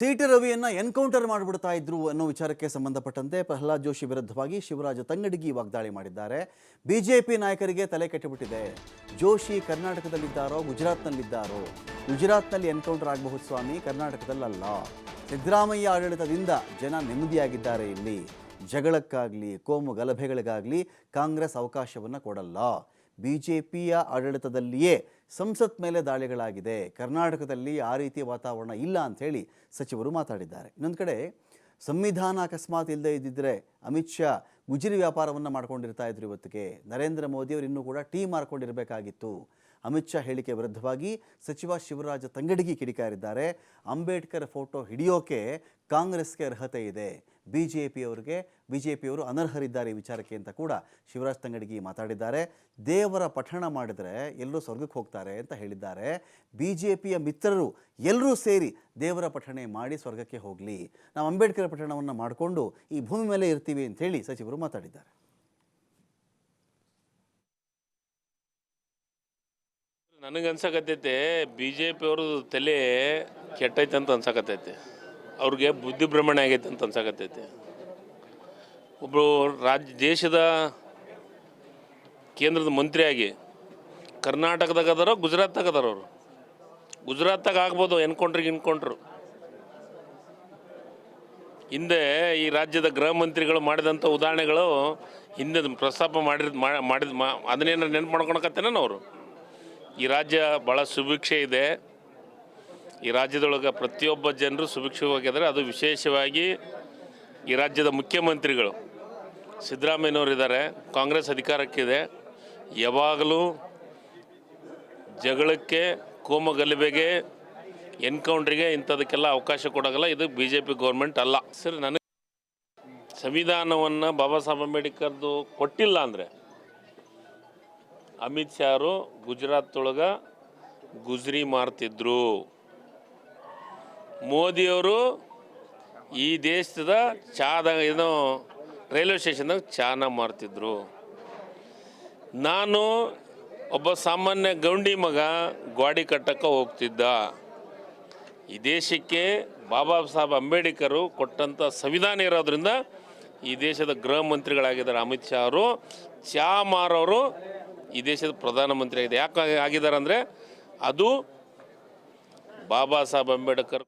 T ರವಿಯನ್ನ encounter ಮಾಡಿಬಿಡ್ತಾ ಇದ್ರು ಅನ್ನೋ ವಿಚಾರಕ್ಕೆ ಸಂಬಂಧಪಟ್ಟಂತೆ ಪ್ರಹ್ಲಾದ್ ಜೋಶಿ ವಿರುದ್ಧವಾಗಿ ಶಿವರಾಜ ತಂಗಡಿಗಿ ವಾಗ್ದಾಳಿ ಮಾಡಿದ್ದಾರೆ. ಬಿಜೆಪಿ ನಾಯಕರಿಗೆ ತಲೆ ಕೆಟ್ಟುಬಿಟ್ಟಿದೆ. ಜೋಶಿ ಕರ್ನಾಟಕದಲ್ಲಿದ್ದಾರೋ, ಗುಜರಾತ್ನಲ್ಲಿದ್ದಾರೋ? ಗುಜರಾತ್ನಲ್ಲಿ ಎನ್ಕೌಂಟರ್ ಆಗಬಹುದು ಸ್ವಾಮಿ, ಕರ್ನಾಟಕದಲ್ಲಲ್ಲ. ಸಿದ್ದರಾಮಯ್ಯ ಆಡಳಿತದಿಂದ ಜನ ನೆಮ್ಮದಿಯಾಗಿದ್ದಾರೆ ಇಲ್ಲಿ. ಜಗಳಕ್ಕಾಗಲಿ, ಕೋಮು ಗಲಭೆಗಳಿಗಾಗಲಿ ಕಾಂಗ್ರೆಸ್ ಅವಕಾಶವನ್ನು ಕೊಡಲ್ಲ. ಬಿಜೆಪಿಯ ಆಡಳಿತದಲ್ಲಿಯೇ ಸಂಸತ್ ಮೇಲೆ ದಾಳಿಗಳಾಗಿದೆ. ಕರ್ನಾಟಕದಲ್ಲಿ ಆ ರೀತಿಯ ವಾತಾವರಣ ಇಲ್ಲ ಅಂಥೇಳಿ ಸಚಿವರು ಮಾತಾಡಿದ್ದಾರೆ. ಇನ್ನೊಂದು ಕಡೆ ಸಂವಿಧಾನ ಅಕಸ್ಮಾತ್ ಇಲ್ಲದೆ ಇದ್ದಿದ್ದರೆ ಅಮಿತ್ ಶಾ ಗುಜರಿ ವ್ಯಾಪಾರವನ್ನು ಮಾಡ್ಕೊಂಡಿರ್ತಾ ಇದ್ರು ಇವತ್ತಿಗೆ. ನರೇಂದ್ರ ಮೋದಿಯವರು ಇನ್ನೂ ಕೂಡ ಟೀ ಮಾರ್ಕೊಂಡಿರಬೇಕಾಗಿತ್ತು. ಅಮಿತ್ ಶಾ ಹೇಳಿಕೆ ವಿರುದ್ಧವಾಗಿ ಸಚಿವ ಶಿವರಾಜ ತಂಗಡಗಿ ಕಿಡಿಕಾರಿದ್ದಾರೆ. ಅಂಬೇಡ್ಕರ್ ಫೋಟೋ ಹಿಡಿಯೋಕೆ ಕಾಂಗ್ರೆಸ್ಗೆ ಅರ್ಹತೆ ಇದೆ. ಬಿ ಜೆ ಪಿಯವರಿಗೆ ಬಿ ಜೆ ಪಿಯವರು ಅನರ್ಹರಿದ್ದಾರೆ ಈ ವಿಚಾರಕ್ಕೆ ಅಂತ ಕೂಡ ಶಿವರಾಜ್ ತಂಗಡಗಿ ಮಾತಾಡಿದ್ದಾರೆ. ದೇವರ ಪಠಣ ಮಾಡಿದರೆ ಎಲ್ಲರೂ ಸ್ವರ್ಗಕ್ಕೆ ಹೋಗ್ತಾರೆ ಅಂತ ಹೇಳಿದ್ದಾರೆ. ಬಿ ಜೆ ಪಿಯ ಮಿತ್ರರು ಎಲ್ಲರೂ ಸೇರಿ ದೇವರ ಪಠಣೆ ಮಾಡಿ ಸ್ವರ್ಗಕ್ಕೆ ಹೋಗಲಿ. ನಾವು ಅಂಬೇಡ್ಕರ್ ಪಠಣವನ್ನು ಮಾಡಿಕೊಂಡು ಈ ಭೂಮಿ ಮೇಲೆ ಇರ್ತೀವಿ ಅಂತ ಹೇಳಿ ಸಚಿವರು ಮಾತಾಡಿದ್ದಾರೆ. ನನಗನ್ಸಕತ್ತೈತೆ ಬಿ ಜೆ ಪಿಯವ್ರದ್ದು ತಲೆ ಕೆಟ್ಟೈತೆ ಅಂತ ಅನ್ಸಕತ್ತೈತೆ. ಅವ್ರಿಗೆ ಬುದ್ಧಿ ಭ್ರಮಣೆ ಆಗೈತೆ ಅಂತ ಅನ್ಸಕತ್ತೈತೆ. ಒಬ್ಬರು ರಾಜ್ಯ ದೇಶದ ಕೇಂದ್ರದ ಮಂತ್ರಿಯಾಗಿ ಕರ್ನಾಟಕದಾಗ ಅದಾರೋ ಗುಜರಾತ್ದಾಗ ಅದಾರ ಅವರು. ಗುಜರಾತ್ದಾಗ ಆಗ್ಬೋದು ಎನ್ಕೌಂಟ್ರಿಗೆ ಇನ್ಕೊಂಡ್ರು ಹಿಂದೆ ಈ ರಾಜ್ಯದ ಗೃಹ ಮಂತ್ರಿಗಳು ಮಾಡಿದಂಥ ಉದಾಹರಣೆಗಳು ಹಿಂದೆ ಪ್ರಸ್ತಾಪ ಮಾಡಿದ ಮಾಡಿದ ಮಾ, ಅದನ್ನೇನಾರು ನೆನ್ಪು ಮಾಡ್ಕೊಳಕತ್ತೇನೋ ಅವರು? ಈ ರಾಜ್ಯ ಭಾಳ ಸುಭಿಕ್ಷೆ ಇದೆ. ಈ ರಾಜ್ಯದೊಳಗೆ ಪ್ರತಿಯೊಬ್ಬ ಜನರು ಸುಭಿಕ್ಷವಾಗಿದ್ದಾರೆ ಅದು ವಿಶೇಷವಾಗಿ ಈ ರಾಜ್ಯದ ಮುಖ್ಯಮಂತ್ರಿಗಳು. ಸಿದ್ದರಾಮಯ್ಯನವರಿದ್ದಾರೆ. ಕಾಂಗ್ರೆಸ್ ಅಧಿಕಾರಕ್ಕಿದೆ. ಯಾವಾಗಲೂ ಜಗಳಕ್ಕೆ, ಕೋಮ ಗಲಭೆಗೆ ಎನ್ಕೌಂಟ್ರಿಗೆ ಇಂಥದಕ್ಕೆಲ್ಲ ಅವಕಾಶ ಕೊಡೋಲ್ಲ ಇದು ಬಿ ಜೆ ಪಿ ಗೌರ್ಮೆಂಟ್ ಅಲ್ಲ. ಸರ್, ನನಗೆ ಸಂವಿಧಾನವನ್ನು ಬಾಬಾ ಸಾಹೇಬ್ ಅಂಬೇಡ್ಕರ್ದು ಕೊಟ್ಟಿಲ್ಲ ಅಂದರೆ ಅಮಿತ್ ಶಾರು ಗುಜರಾತ್ ಒಳಗೆ ಗುಜ್ರಿ ಮಾರ್ತಿದ್ರು. ಮೋದಿಯವರು ಈ ದೇಶದ ಚಾದ ಏನೋ ರೈಲ್ವೆ ಸ್ಟೇಷನ್ದಾಗ ಚಾನ ಮಾಡ್ತಿದ್ರು. ನಾನು ಒಬ್ಬ ಸಾಮಾನ್ಯ ಗೌಂಡಿ ಮಗ ಗ್ವಾಡಿ ಕಟ್ಟಕ್ಕೆ ಹೋಗ್ತಿದ್ದ. ಈ ದೇಶಕ್ಕೆ ಬಾಬಾ ಸಾಹೇಬ್ ಅಂಬೇಡ್ಕರು ಕೊಟ್ಟಂಥ ಸಂವಿಧಾನ ಇರೋದ್ರಿಂದ ಈ ದೇಶದ ಗೃಹ ಮಂತ್ರಿಗಳಾಗಿದ್ದಾರೆ ಅಮಿತ್ ಶಾ ಅವರು. ಚಾ ಮಾರವರು ಈ ದೇಶದ ಪ್ರಧಾನಮಂತ್ರಿ ಆಗಿದೆ ಯಾಕೆ ಆಗಿದ್ದಾರೆ ಅಂದರೆ ಅದು ಬಾಬಾ ಸಾಹೇಬ್ ಅಂಬೇಡ್ಕರ್